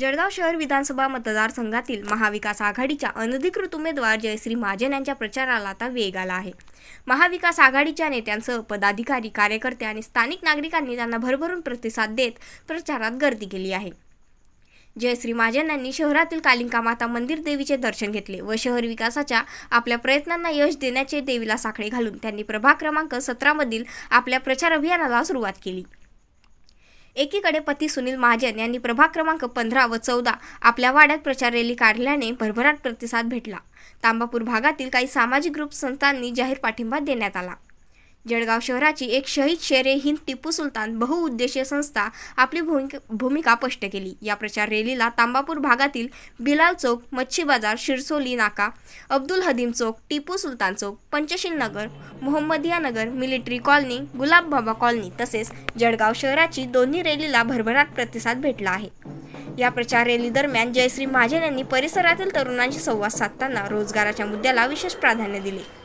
जळगाव शहर विधानसभा मतदारसंघातील महाविकास आघाडीच्या अनधिकृत उमेदवार जयश्री महाजन यांच्या प्रचाराला आता वेग आला आहे. महाविकास आघाडीच्या नेत्यांसह पदाधिकारी कार्यकर्ते आणि स्थानिक नागरिकांनी त्यांना भरभरून प्रतिसाद देत प्रचारात गर्दी केली आहे. जयश्री महाजन यांनी शहरातील कालिंका माता मंदिर देवीचे दर्शन घेतले व शहर विकासाच्या आपल्या प्रयत्नांना यश देण्याचे देवीला साखळे घालून त्यांनी प्रभाग क्रमांक सतरामधील आपल्या प्रचार अभियानाला सुरुवात केली. एकीकडे पती सुनील महाजन यांनी प्रभाग क्रमांक पंधरा व चौदा आपल्या वाड्यात प्रचार रॅली काढल्याने भरभराट प्रतिसाद भेटला. तांबापूर भागातील काही सामाजिक ग्रुप संस्थांनी जाहीर पाठिंबा देण्यात आला. जळगाव शहराची एक शहीद शेरे हिंद टिपू सुलतान बहुउद्देशीय संस्था आपली भूमिका भूमिका स्पष्ट केली. या प्रचार रॅलीला तांबापूर भागातील बिलाल चौक Machhi Bazar Shirsoli Naka Abdul Hadim Chowk Tipu Sultan Chowk Panchsheel Nagar Mohammadiya Nagar military colony Gulab Baba colony तसेच जळगाव शहराची दोन्ही रॅलीला भरभराट प्रतिसाद भेटला आहे. या प्रचार रॅली दरम्यान जयश्री महाजन यांनी परिसरातील तरुणांशी संवाद साधताना रोजगाराच्या मुद्द्याला विशेष प्राधान्य दिले.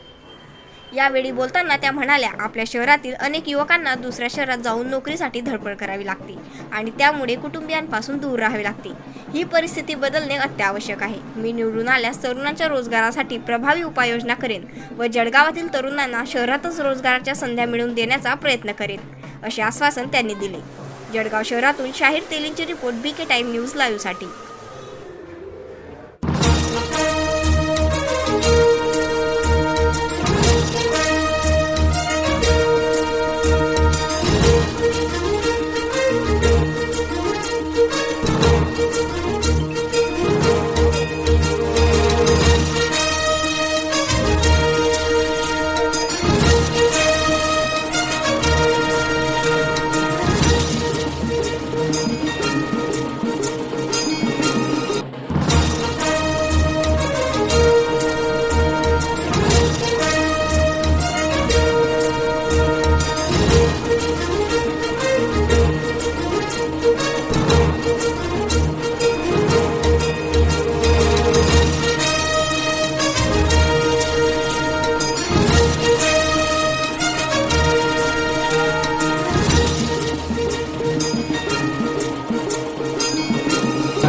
यावेळी बोलताना त्या म्हणाल्या आपल्या शहरातील अनेक युवकांना दुसऱ्या शहरात जाऊन नोकरीसाठी धडपड करावी लागते आणि त्यामुळे कुटुंबियांपासून दूर राहावे लागते. ही परिस्थिती बदलणे अत्यावश्यक आहे. मी निवडून आल्यास तरुणांच्या रोजगारासाठी प्रभावी उपाययोजना करेन व जळगावातील तरुणांना शहरातच रोजगाराच्या संध्या मिळवून देण्याचा प्रयत्न करेन असे आश्वासन त्यांनी दिले. जळगाव शहरातून Shahir तेलींची report B K time news लाईव्हसाठी